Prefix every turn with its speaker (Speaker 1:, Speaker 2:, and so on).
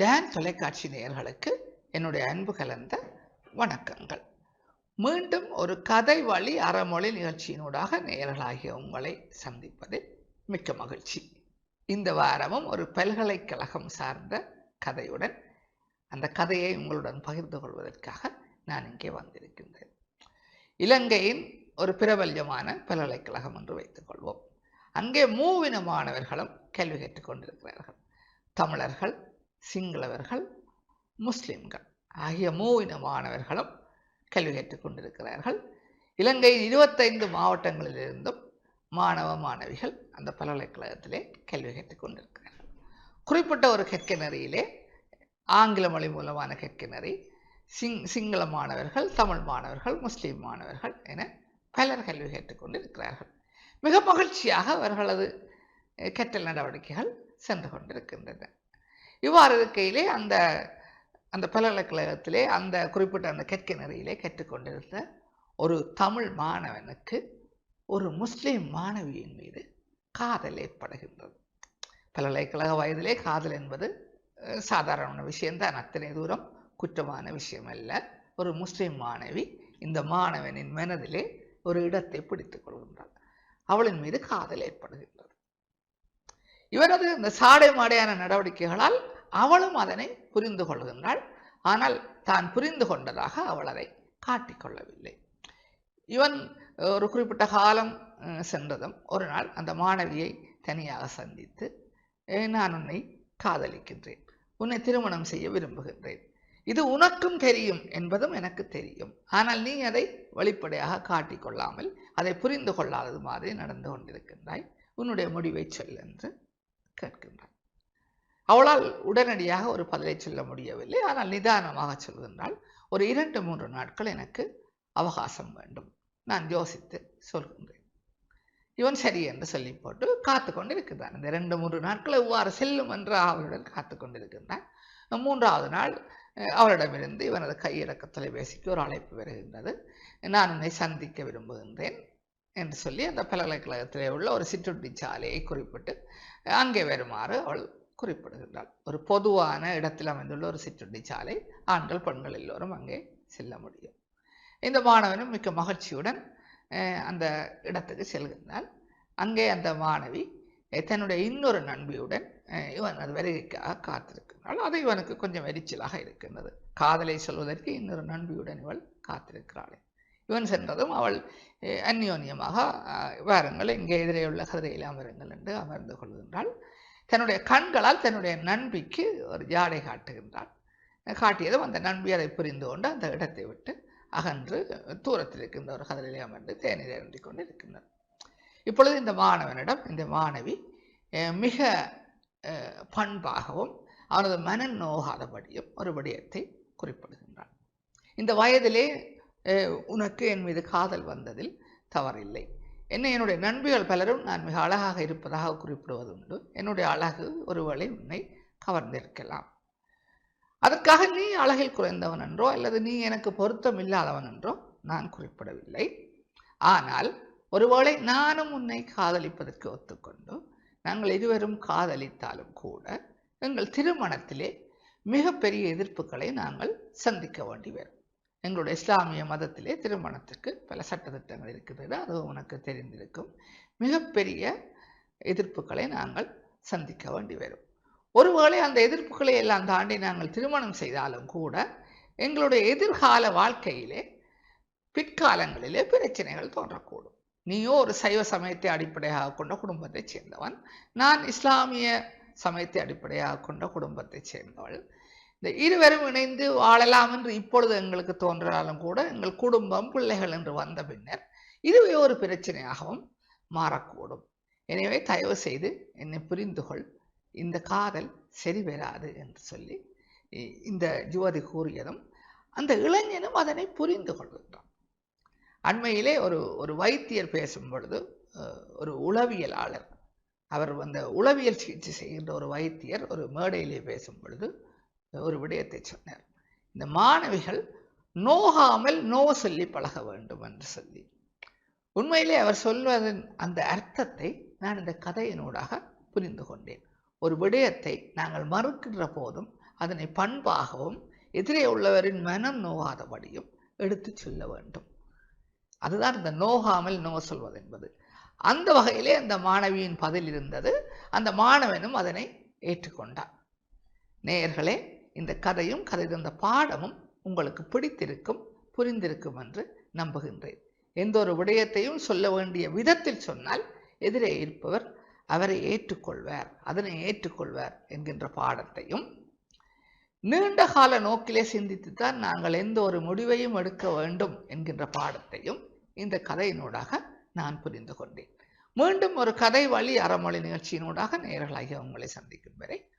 Speaker 1: Tan தொலைக்காட்சி நேயர்களுக்கு என்னுடைய அன்பு கலந்த வணக்கங்கள். மீண்டும் ஒரு கதை வழி அறமொழி நிகழ்ச்சியினூடாக நேயர்களாகிய உங்களை சந்திப்பதில் மிக்க மகிழ்ச்சி. இந்த வாரமும் ஒரு பல்கலைக்கழகம் சார்ந்த கதையுடன் அந்த கதையை உங்களுடன் பகிர்ந்து கொள்வதற்காக நான் இங்கே வந்திருக்கின்றேன். இலங்கையின் ஒரு பிரபல்யமான பல்கலைக்கழகம் என்று வைத்துக் கொள்வோம். அங்கே மூவின மாணவர்களும் கல்வி கற்றுக்கொண்டிருக்கிறார்கள் தமிழர்கள் சிங்களவர்கள் முஸ்லிம்கள் ஆகிய மூவின மாணவர்களும் கல்வி கற்றுக் கொண்டிருக்கிறார்கள். இலங்கையின் இருபத்தைந்து மாவட்டங்களிலிருந்தும் மாணவ மாணவிகள் அந்த பல்கலைக்கழகத்திலே கல்வி கற்றுக் கொண்டிருக்கிறார்கள். குறிப்பிட்ட ஒரு கற்க நெறியிலே ஆங்கில மொழி மூலமான கற்க நெறி சிங் சிங்கள மாணவர்கள் தமிழ் மாணவர்கள் முஸ்லீம் மாணவர்கள் என பலர் கல்வி கற்றுக் இருக்கிறார்கள் மிக மகிழ்ச்சியாக அவர்களது கற்றல் நடவடிக்கைகள் சென்று கொண்டிருக்கின்றன. இவ்வாறு இருக்கையிலே அந்த அந்த பல்கலைக்கழகத்திலே அந்த குறிப்பிட்ட அந்த கற்க நிறையிலே கற்றுக்கொண்டிருந்த ஒரு தமிழ் மாணவனுக்கு ஒரு முஸ்லீம் மாணவியின் மீது காதல் ஏற்படுகின்றது. பல்கலைக்கழக வயதிலே காதல் என்பது சாதாரண விஷயம்தான். அத்தனை தூரம் குற்றமான விஷயம் அல்ல ஒரு முஸ்லீம் மாணவி இந்த மாணவனின் மனதிலே ஒரு இடத்தை பிடித்துக் கொள்கின்றாள். அவளின் மீது காதல் ஏற்படுகின்றது. இவரது இந்த சாடை மாடையான நடவடிக்கைகளால் அவளும் அதனை புரிந்து கொள்கின்றாள் ஆனால் தான் புரிந்து கொண்டதாக அவள் அதை காட்டிக்கொள்ளவில்லை இவன் ஒரு குறிப்பிட்ட காலம் சென்றதும் ஒரு நாள் அந்த மாணவியை தனியாக சந்தித்து நான் உன்னை காதலிக்கின்றேன். உன்னை திருமணம் செய்ய விரும்புகின்றேன். இது உனக்கும் தெரியும் என்பதும் எனக்கு தெரியும். ஆனால் நீ அதை வெளிப்படையாக காட்டிக்கொள்ளாமல் அதை புரிந்து கொள்ளாதது மாதிரி நடந்து கொண்டிருக்கின்றாய். உன்னுடைய முடிவை சொல் என்று அவளால் உடனடியாக ஒரு பதிலை சொல்ல முடியவில்லை. ஆனால் நிதானமாக சொல்கின்றால் ஒரு இரண்டு மூன்று நாட்கள் எனக்கு அவகாசம் வேண்டும். நான் யோசித்து சொல்கின்றேன் இவன் சரி என்று சொல்லி போட்டு காத்து கொண்டிருக்கின்றான். இந்த ரெண்டு மூன்று நாட்கள் எவ்வாறு செல்லும் என்று அவளுடன் காத்து கொண்டிருக்கின்றான். மூன்றாவது நாள் அவளிடமிருந்து இவனது கையிறக்க தொலைபேசிக்கு ஒரு அழைப்பு வருகின்றது. நான் உன்னை சந்திக்க விரும்புகின்றேன் என்று சொல்லி அந்த பல்கலைக்கழகத்திலே உள்ள ஒரு சிற்றுண்டி சாலையை குறிப்பிட்டு அங்கே வருமாறு அவள் குறிப்பிடுகின்றாள். ஒரு பொதுவான இடத்தில் அமைந்துள்ள ஒரு சிற்றுண்டி சாலை ஆண்கள் பெண்கள் எல்லோரும் அங்கே செல்ல முடியும். இந்த மாணவனும் மிக்க மகிழ்ச்சியுடன் அந்த இடத்துக்கு செல்கின்றான் அங்கே அந்த மாணவி தன்னுடைய இன்னொரு நண்பியுடன் இவன் அது வருகைக்காக காத்திருக்கிறாள் அது இவனுக்கு கொஞ்சம் எரிச்சலாக இருக்கின்றது. காதலை சொல்வதற்கு இன்னொரு நண்பியுடன் இவள் காத்திருக்கிறாள். இவன் சென்றதும் அவள் அந்யோன்யமாக வாருங்கள் இங்கே எதிரே உள்ள கதிரையில் அமருங்கள் என்று அமர்ந்து கொள்கின்றாள். தன்னுடைய கண்களால் தன்னுடைய நண்பிக்கு ஒரு ஜாடை காட்டுகின்றான். காட்டியதும் அந்த நண்பி அதை புரிந்து கொண்டு அந்த இடத்தை விட்டு அகன்று தூரத்தில் இருக்கின்ற ஒரு கதலிலே அமர்ந்து தேநீர் அருந்தி கொண்டு இருக்கின்றார் இப்பொழுது இந்த மாணவனிடம் இந்த மாணவி மிக பண்பாகவும் அவனது மன நோகாதபடியும் ஒரு விடயத்தை குறிப்பிடுகின்றான். இந்த வயதிலே உனக்கு என் மீது காதல் வந்ததில் தவறில்லை. என்னை என்னுடைய நண்பிகள் பலரும் நான் மிக அழகாக இருப்பதாக குறிப்பிடுவது உண்டு என்னுடைய அழகு ஒருவேளை உன்னை கவர்ந்திருக்கலாம். அதற்காக நீ அழகில் குறைந்தவன் என்றோ அல்லது நீ எனக்கு பொருத்தம் இல்லாதவன் என்றோ நான் குறிப்பிடவில்லை. ஆனால் ஒருவேளை நானும் உன்னை காதலிப்பதற்கு ஒத்துக்கொண்டு நாங்கள் இருவரும் காதலித்தாலும் கூட எங்கள் திருமணத்திலே மிகப்பெரிய எதிர்ப்புகளை நாங்கள் சந்திக்க வேண்டி வரும் எங்களுடைய இஸ்லாமிய மதத்திலே திருமணத்திற்கு பல சட்டத்திட்டங்கள் இருக்கிறது அது உனக்கு தெரிந்திருக்கும். மிகப்பெரிய எதிர்ப்புகளை நாங்கள் சந்திக்க வேண்டி வரும். ஒருவேளை அந்த எதிர்ப்புகளை எல்லாம் தாண்டி நாங்கள் திருமணம் செய்தாலும் கூட எங்களுடைய எதிர்கால வாழ்க்கையிலே பிற்காலங்களிலே பிரச்சனைகள் தோன்றக்கூடும். நீயோ ஒரு சைவ சமயத்தை அடிப்படையாக கொண்ட குடும்பத்தைச் சேர்ந்தவன் நான் இஸ்லாமிய சமயத்தை அடிப்படையாக கொண்ட குடும்பத்தைச் சேர்ந்தவள் இந்த இருவரும் இணைந்து வாழலாம் என்று இப்பொழுது எங்களுக்கு தோன்றினாலும் கூட எங்கள் குடும்பம் பிள்ளைகள் என்று வந்த பின்னர் இதுவே ஒரு பிரச்சனையாகவும் மாறக்கூடும். எனவே தயவு செய்து என்னை புரிந்து கொள் இந்த காதல் சரி வராது என்று சொல்லி இந்த ஜுவதி கூறியதும் அந்த இளைஞனும் அதனை புரிந்து கொள்கின்றான். அண்மையிலே ஒரு ஒரு வைத்தியர் பேசும் பொழுது ஒரு உளவியலாளர் அவர் அந்த உளவியல் சிகிச்சை செய்கின்ற ஒரு வைத்தியர் ஒரு மேடையிலே பேசும் பொழுது ஒரு விடயத்தை சொன்னார். இந்த மாணவிகள் நோகாமல் நோ சொல்லி பழக வேண்டும் என்று சொல்லி. உண்மையிலே அவர் சொல்வதன் அந்த அர்த்தத்தை நான் இந்த கதையினூடாக புரிந்து கொண்டேன். ஒரு விடயத்தை நாங்கள் மறுக்கின்ற போதும் அதனை பண்பாகவும் எதிரே உள்ளவரின் மனம் நோகாதபடியும் எடுத்துச் சொல்ல வேண்டும். அதுதான் இந்த நோகாமல் நோ சொல்வது என்பது. அந்த வகையிலே அந்த மாணவியின் பதில் இருந்தது. அந்த மாணவனும் அதனை ஏற்றுக்கொண்டான். நேயர்களே இந்த கதையும் கதை தந்த பாடமும் உங்களுக்கு பிடித்திருக்கும் புரிந்திருக்கும் என்று நம்புகின்றேன். எந்த ஒரு விடயத்தையும் சொல்ல வேண்டிய விதத்தில் சொன்னால் எதிரே இருப்பவர் அவரை ஏற்றுக்கொள்வார் அதனை ஏற்றுக்கொள்வார் என்கின்ற பாடத்தையும் நீண்ட கால நோக்கிலே சிந்தித்துத்தான் நாங்கள் எந்த ஒரு முடிவையும் எடுக்க வேண்டும் என்கின்ற பாடத்தையும் இந்த கதையினூடாக நான் புரிந்து கொண்டேன். மீண்டும் ஒரு கதை வழி அறமொழி நிகழ்ச்சியினூடாக நேரலாகி உங்களை சந்திக்கும் வரை